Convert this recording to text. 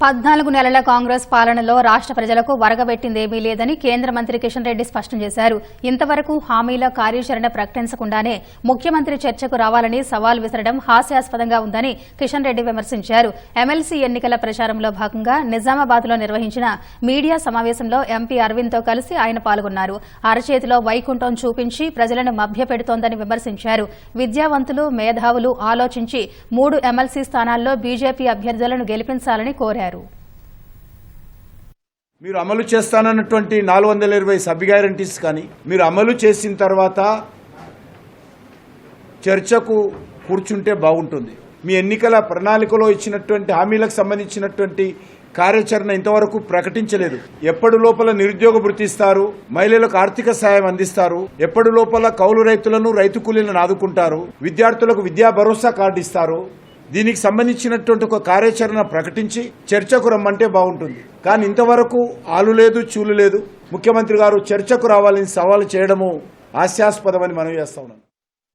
పద్నాలుగు నెలల కాంగ్రెస్ పాలనలో రాష్ట్ర ప్రజలకు వరగబెట్టిందేమీ లేదని కేంద్ర మంత్రి కిషన్ రెడ్డి స్పష్టం చేశారు. ఇంతవరకు హామీల కార్యాచరణ ప్రకటించకుండానే ముఖ్యమంత్రి చర్చకు రావాలని సవాల్ విసరడం హాస్యాస్పదంగా ఉందని కిషన్ రెడ్డి విమర్శించారు. ఎమ్మెల్సీ ఎన్నికల ప్రచారంలో భాగంగా నిజామాబాద్లో నిర్వహించిన మీడియా సమావేశంలో ఎంపీ అరవింద్తో కలిసి ఆయన పాల్గొన్నారు. అరచేతిలో వైకుంఠం చూపించి ప్రజలను మభ్యపెడుతోందని విమర్శించారు. విద్యావంతులు మేధావులు ఆలోచించి మూడు ఎమ్మెల్సీ స్థానాల్లో బీజేపీ అభ్యర్థులను గెలిపించాలని కోరారు. మీరు అమలు చేస్తానన్నటువంటి నాలుగు వందల ఇరవై సబ్ గ్యారంటీస్ కానీ మీరు అమలు చేసిన తర్వాత చర్చకు కూర్చుంటే బాగుంటుంది. మీ ఎన్నికల ప్రణాళికలో ఇచ్చినటువంటి హామీలకు సంబంధించినటువంటి కార్యాచరణ ఇంతవరకు ప్రకటించలేదు. ఎప్పటి లోపల నిరుద్యోగ గుర్తిస్తారు మహిళలకు ఆర్థిక సాయం అందిస్తారు ఎప్పటి లోపల కౌలు రైతులను రైతు కూలీలను ఆదుకుంటారు విద్యార్థులకు విద్యా భరోసా కార్డు ఇస్తారు దీనికి సంబంధించినటువంటి ఒక కార్యాచరణ ప్రకటించి చర్చకు రమ్మంటే బాగుంటుంది. కానీ ఇంతవరకు ఆలు లేదు చూలు లేదు. ముఖ్యమంత్రి గారు చర్చకు రావాలని సవాలు చేయడము హాస్యాస్పదమని మనం చేస్తా ఉన్నాం.